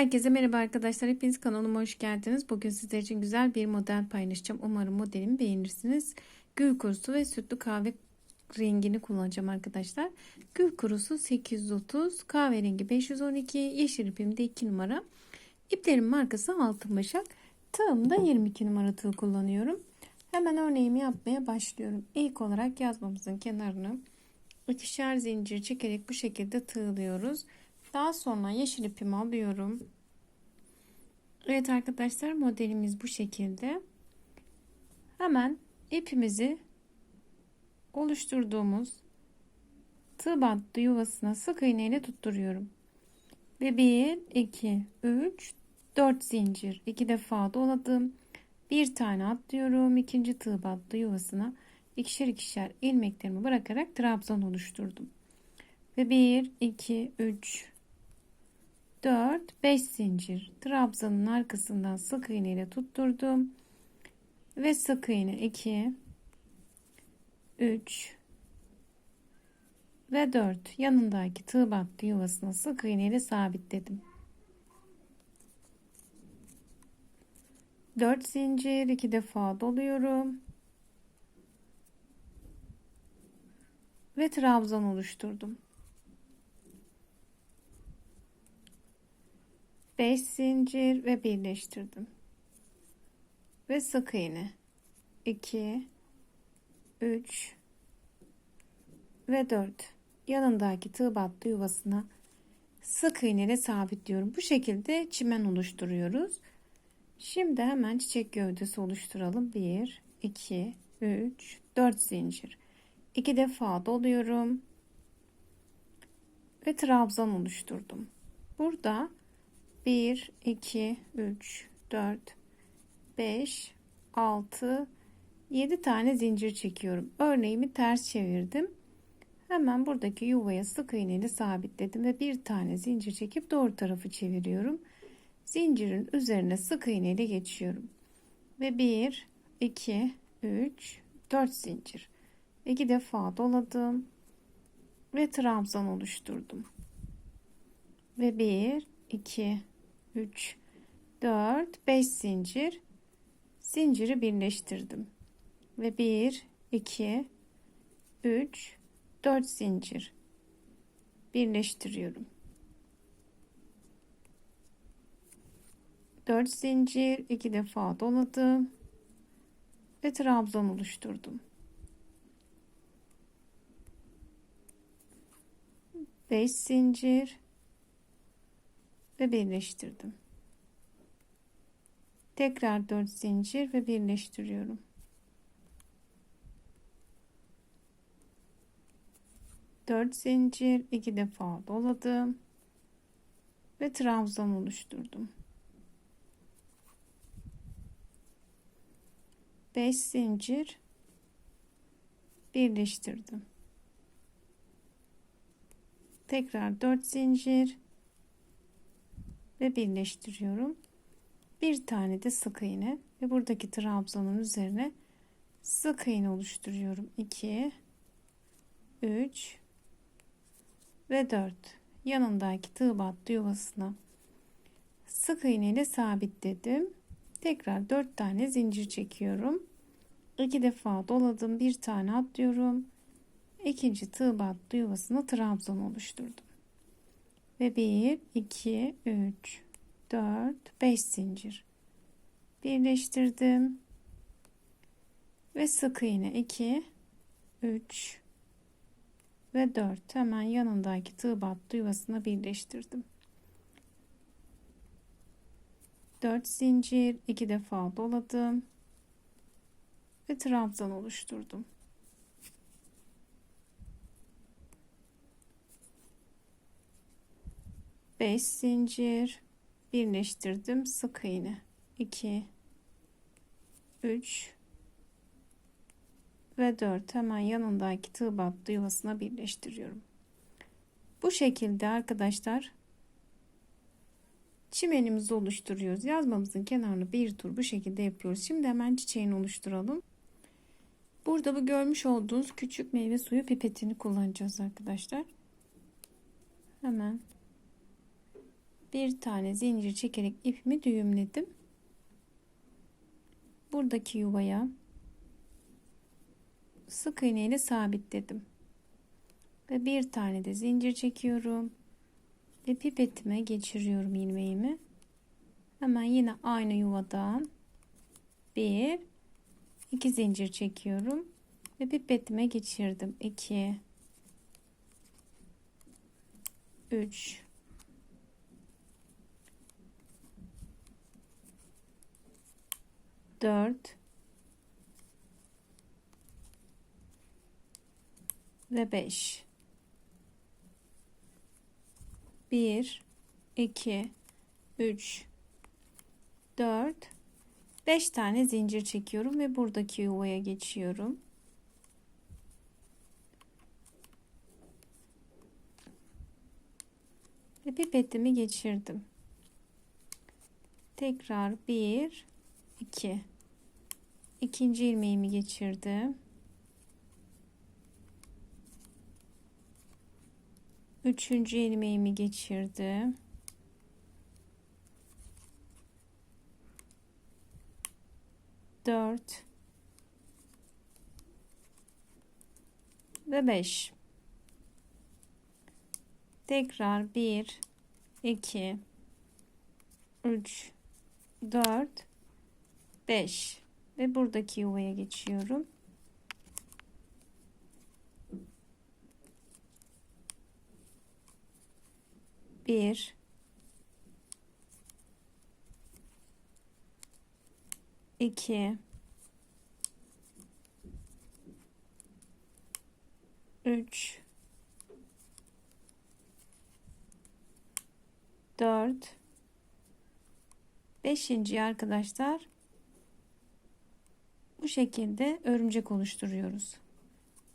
Herkese merhaba arkadaşlar. Hepiniz kanalıma hoş geldiniz. Bugün sizler için güzel bir model paylaşacağım. Umarım modelimi beğenirsiniz. Gül kurusu ve sütlü kahve rengini kullanacağım arkadaşlar. Gül kurusu 830, kahverengi 512, yeşil ipim de 2 numara. İplerin markası Altın Başak. Tığımda 22 numara tığ kullanıyorum. Hemen örneğimi yapmaya başlıyorum. İlk olarak yazmamızın kenarını ikişer zincir çekerek bu şekilde tığlıyoruz. Daha sonra yeşil ipimi alıyorum. Evet arkadaşlar modelimiz bu şekilde. Hemen ipimizi oluşturduğumuz tığ bandı yuvasına sık iğne ile tutturuyorum. Ve 1, 2, 3, 4 zincir. 2 defa doladım. Bir tane atlıyorum. ikinci tığ bandı yuvasına ikişer ikişer ilmeklerimi bırakarak trabzan oluşturdum. Ve 1, 2, 3, 4 5 zincir. Trabzanın arkasından sık iğne ile tutturdum. Ve sık iğne. 2 3 ve 4 yanındaki tığ battı yuvasına sık iğne ile sabitledim. 4 zincir. 2 defa doluyorum. Ve trabzan oluşturdum 5 zincir ve birleştirdim. Ve sık iğne. 2 3 ve 4 yanındaki tığ battı yuvasına sık iğne ile sabitliyorum. Bu şekilde çimen oluşturuyoruz. Şimdi hemen çiçek gövdesi oluşturalım. 1 2 3 4 zincir. 2 defa doluyorum. Ve trabzan oluşturdum. Burada 1, 2, 3, 4, 5, 6, 7 tane zincir çekiyorum. Örneğimi ters çevirdim. Hemen buradaki yuvaya sık iğne ile sabitledim ve bir tane zincir çekip doğru tarafı çeviriyorum. Zincirin üzerine sık iğne ile geçiyorum. Ve 1, 2, 3, 4 zincir. 2 defa doladım ve trabzan oluşturdum. Ve 1, 2, 3 4 5 zincir. Zinciri birleştirdim. Ve 1 2 3 4 zincir birleştiriyorum. 4 zincir iki defa doladım ve trabzan oluşturdum. 5 zincir ve birleştirdim. Tekrar 4 zincir ve birleştiriyorum. Dört zincir iki defa doladım ve trabzan oluşturdum. 5 zincir birleştirdim. Tekrar 4 zincir ve birleştiriyorum. Bir tane de sık iğne ve buradaki trabzanın üzerine sık iğne oluşturuyorum. 2 3 ve 4 yanındaki tığ battı yuvasına sık iğne ile sabitledim. Tekrar 4 tane zincir çekiyorum. 2 defa doladım. Bir tane atlıyorum. İkinci tığ battı yuvasına trabzan oluşturdum ve 1 2 3 4 5 zincir. Birleştirdim. Ve sık iğne. 2 3 ve 4 hemen yanındaki tığ battı yuvasına birleştirdim. 4 zincir. 2 defa doladım. Ve trabzan oluşturdum 5 zincir. Birleştirdim. Sık iğne. 2 3 ve 4 hemen yanındaki tığ battı. Yuvasına birleştiriyorum. Bu şekilde arkadaşlar çimenimizi oluşturuyoruz. Yazmamızın kenarını bir tur bu şekilde yapıyoruz. Şimdi hemen çiçeğini oluşturalım. Burada bu görmüş olduğunuz küçük meyve suyu pipetini kullanacağız arkadaşlar. Hemen bir tane zincir çekerek ipimi düğümledim. Buradaki yuvaya sık iğne ile sabitledim. Ve bir tane de zincir çekiyorum. Ve pipetime geçiriyorum ilmeğimi. Hemen yine aynı yuvadan bir iki zincir çekiyorum ve pipetime geçirdim. 2 3 4 ve 5 1 2 3 4 5 tane zincir çekiyorum ve buradaki yuvaya geçiyorum. Ve pipetimi geçirdim. Tekrar 1 2 ikinci ilmeğimi geçirdim. Üçüncü ilmeğimi geçirdim. Dört ve beş. Tekrar bir, iki, üç, dört, beş ve buradaki yuvaya geçiyorum. Bir, iki, üç, dört, beşinci arkadaşlar bu şekilde örümcek oluşturuyoruz.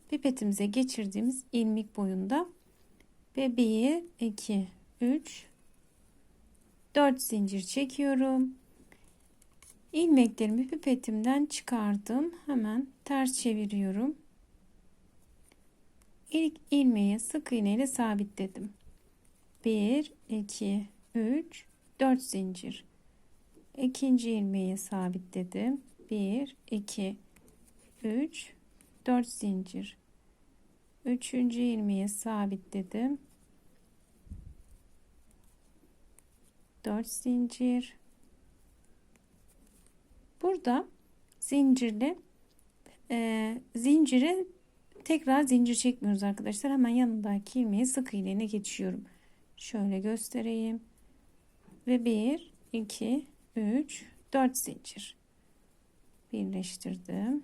Pipetimize geçirdiğimiz ilmek boyunda ve 1 2 3 4 zincir çekiyorum. İlmeklerimi pipetimden çıkardım. Hemen ters çeviriyorum. İlk ilmeği sık iğne ile sabitledim. 1 2 3 4 zincir. İkinci ilmeği sabitledim. 1 2 3 4 zincir. Üçüncü ilmeği sabitledim. 4 zincir. Burada zincirli e, zincire tekrar zincir çekmiyoruz arkadaşlar. Hemen yanındaki ilmeği sık iğneyle geçiyorum. Şöyle göstereyim. Ve 1 2 3 4 zincir birleştirdim.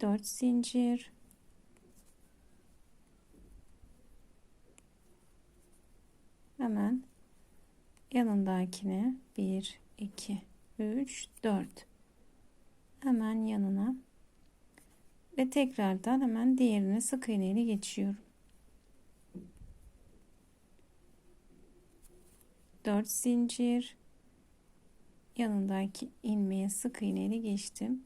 4 zincir. Hemen yanındakine 1 2 3 4 hemen yanına. Ve tekrardan hemen diğerine sık iğne ile geçiyorum. 4 zincir yanındaki ilmeğe sık iğne ile geçtim.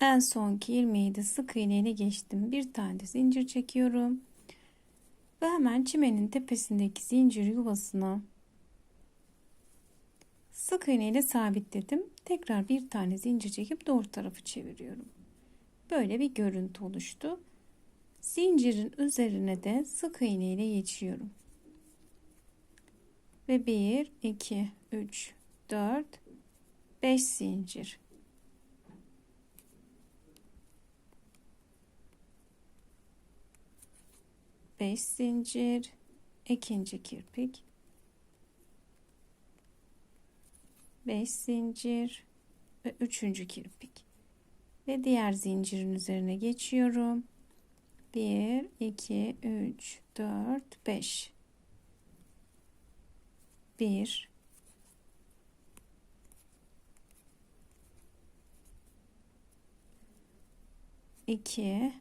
En sonki ilmeği de sık iğne ile geçtim. Bir tane de zincir çekiyorum. Ve hemen çimenin tepesindeki zincir yuvasına Sık iğne ile sabitledim. Tekrar bir tane zincir çekip doğru tarafı çeviriyorum. Böyle bir görüntü oluştu. Zincirin üzerine de sık iğne ile geçiyorum. Ve 1 2 3 4 5 zincir. Beş zincir, ikinci kirpik, 5 zincir ve 3. kirpik ve diğer zincirin üzerine geçiyorum. 1 2 3 4 5 1 2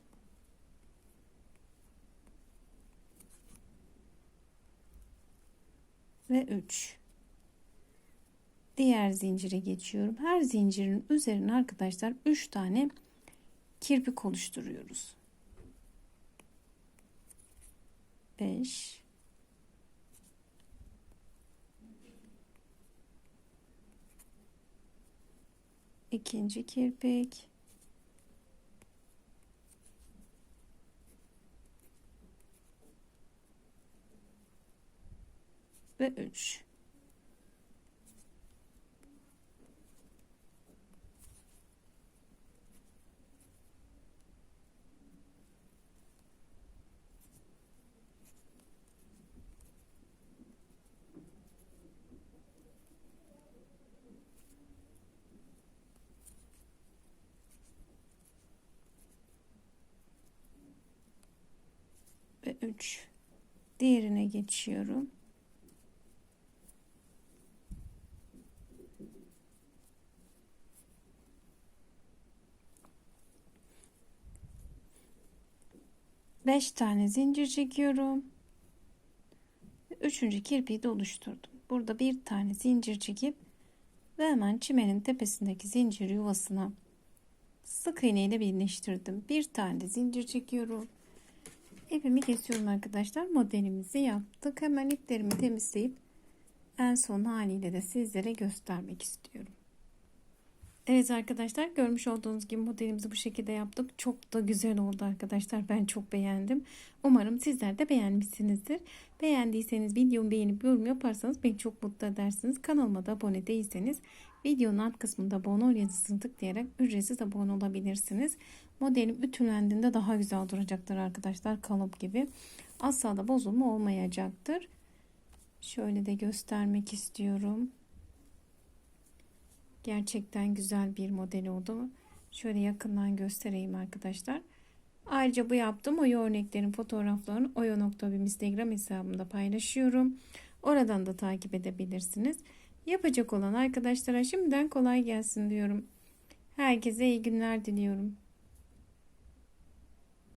ve 3 diğer zincire geçiyorum. Her zincirin üzerine arkadaşlar 3 tane kirpik oluşturuyoruz 5 ikinci kirpik. Ve 3 3 diğerine geçiyorum Beş tane zincir çekiyorum. Üçüncü kirpiği de oluşturdum. Burada bir tane zincir çekip ve hemen çimenin tepesindeki zincir yuvasına sık iğne ile birleştirdim. Bir tane zincir çekiyorum. İpimi kesiyorum arkadaşlar. Modelimizi yaptık. Hemen iplerimi temizleyip en son haliyle de sizlere göstermek istiyorum. Evet arkadaşlar görmüş olduğunuz gibi modelimizi bu şekilde yaptık. Çok da güzel oldu arkadaşlar. Ben çok beğendim. Umarım sizler de beğenmişsinizdir. Beğendiyseniz videomu beğenip yorum yaparsanız beni çok mutlu edersiniz. Kanalıma da abone değilseniz videonun alt kısmında abone ol yazısını tıklayarak ücretsiz abone olabilirsiniz. Modelim ütülendiğinde daha güzel duracaktır arkadaşlar. Kalıp gibi. Asla da bozulma olmayacaktır. Şöyle de göstermek istiyorum. Gerçekten güzel bir model oldu. Şöyle yakından göstereyim arkadaşlar. Ayrıca bu yaptığım oya örneklerin fotoğraflarını oya.bim instagram hesabımda paylaşıyorum. Oradan da takip edebilirsiniz. Yapacak olan arkadaşlara şimdiden kolay gelsin diyorum. Herkese iyi günler diliyorum.